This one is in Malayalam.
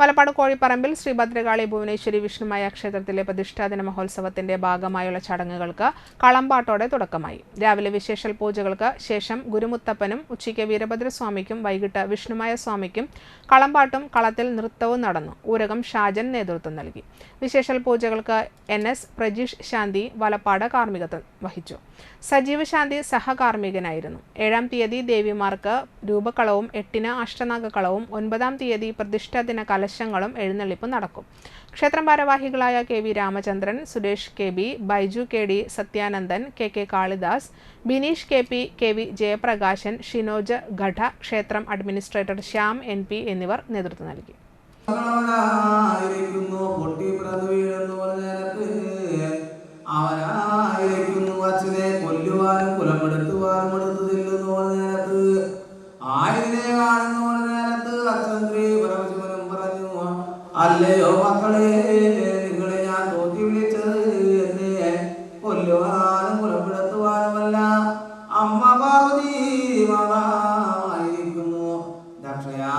വലപ്പാട് കോഴിപ്പറമ്പിൽ ശ്രീ ഭദ്രകാളി ഭുവനേശ്വരി വിഷ്ണുമായ ക്ഷേത്രത്തിലെ പ്രതിഷ്ഠാദിന മഹോത്സവത്തിന്റെ ഭാഗമായുള്ള ചടങ്ങുകൾക്ക് കളമ്പാട്ടോടെ തുടക്കമായി. രാവിലെ വിശേഷൽ പൂജകൾക്ക് ശേഷം ഗുരുമുത്തപ്പനും ഉച്ചയ്ക്ക് വീരഭദ്രസ്വാമിക്കും വൈകിട്ട് വിഷ്ണുമായ സ്വാമിക്കും കളമ്പാട്ടും കളത്തിൽ നൃത്തവും നടന്നു. ഊരകം ഷാജൻ നേതൃത്വം നൽകി. വിശേഷൽ പൂജകൾക്ക് എൻ എസ് പ്രജീഷ് ശാന്തി വലപ്പാട് കാർമ്മികത്വം വഹിച്ചു. സജീവ ശാന്തി സഹകാർമ്മികനായിരുന്നു. ഏഴാം തീയതി ദേവിമാർക്ക് രൂപക്കളവും എട്ടിന് അഷ്ടനാഗക്കളവും ഒൻപതാം തീയതി പ്രതിഷ്ഠാദിന കലശങ്ങളും എഴുന്നള്ളിപ്പും നടക്കും. ക്ഷേത്രം ഭാരവാഹികളായ K V Ramachandran Suresh K B Baiju K D Sathyanandan K K Kalidas Bineesh K P K V Jayaprakashan Shinoj ഘട ക്ഷേത്രം അഡ്മിനിസ്ട്രേറ്റർ ശ്യാം എൻ പി എന്നിവർ നേതൃത്വം നൽകി. അവനായിരിക്കുന്നു അച്ഛനെ കൊല്ലുവാനും കുലമെടുത്തുവാനും എടുത്തു തില്ലുന്നു നേരത്ത് ആയിരുന്നേ കാണുന്നു അല്ലയോ മക്കളെ നിങ്ങളെ ഞാൻ തോത്തി വിളിച്ചത് എന്നെ കൊല്ലുവാനും കുലപ്പെടുത്തുവാനുമല്ല അമ്മ പാർവതി മാതാവായിരിക്കുന്നു. ദക്ഷയാ